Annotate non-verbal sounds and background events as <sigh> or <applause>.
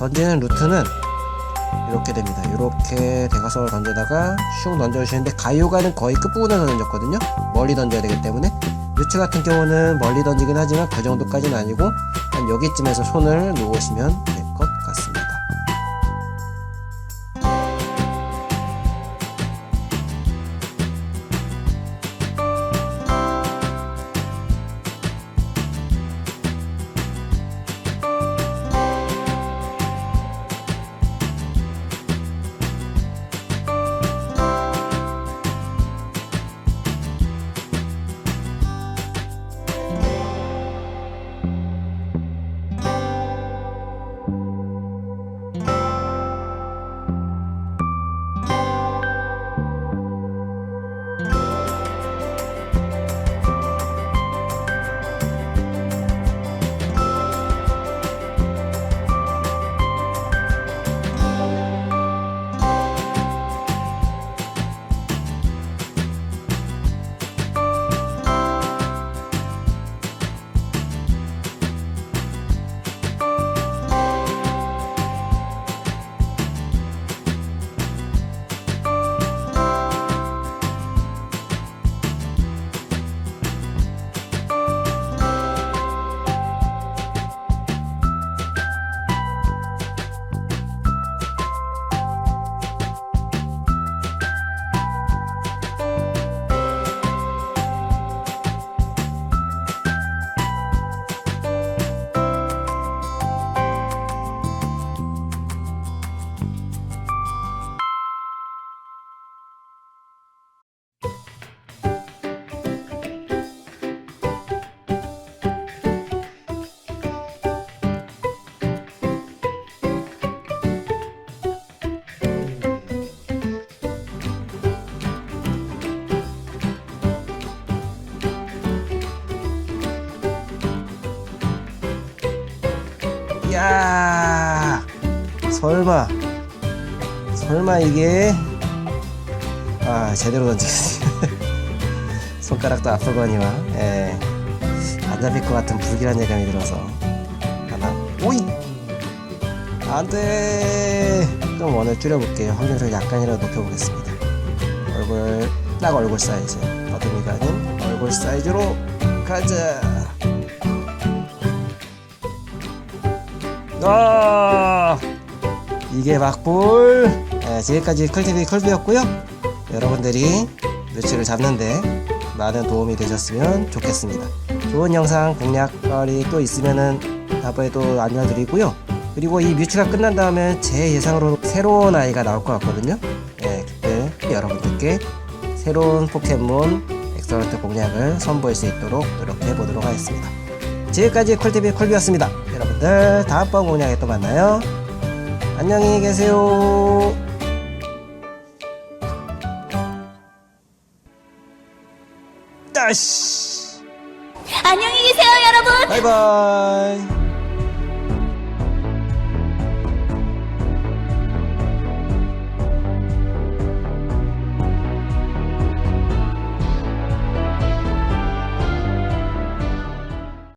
던지는 루트는 이렇게 됩니다. 이렇게 대각선을 던져다가 슉 던져주시는데 가요가는 거의 끝부분에서 던졌거든요. 멀리 던져야 되기 때문에 뮤츠 같은 경우는 멀리 던지긴 하지만 그 정도까지는 아니고 한 여기쯤에서 손을 놓으시면 같습니다. 야 설마 설마 이게 아 제대로 던지겠지 <laughs> 손가락도 아프거니와 예. 안 잡힐 것 같은 불길한 예감이 들어서. 하나? 오이! 안돼! 좀 원을 줄여볼게요. 확률을 약간이라도 높여보겠습니다. 얼굴 딱 얼굴 사이즈. 더듬이가 아닌 얼굴 사이즈로 가자 아 이게 막볼. 예, 지금까지 클TV 컬비였고요. 여러분들이 뮤츠를 잡는데 많은 도움이 되셨으면 좋겠습니다. 좋은 영상 공략거리 또 있으면은 다음에도 알려드리고요. 그리고 이 뮤츠가 끝난 다음에 제 예상으로 새로운 아이가 나올 것 같거든요. 예, 그때 여러분들께 새로운 포켓몬 엑설런트 공략을 선보일 수 있도록 노력해 보도록 하겠습니다 지금까지 콜TV 콜비였습니다. 여러분들 다음번 공략에 또 만나요. 안녕히 계세요. 안녕히 계세요, 여러분. 바이바이.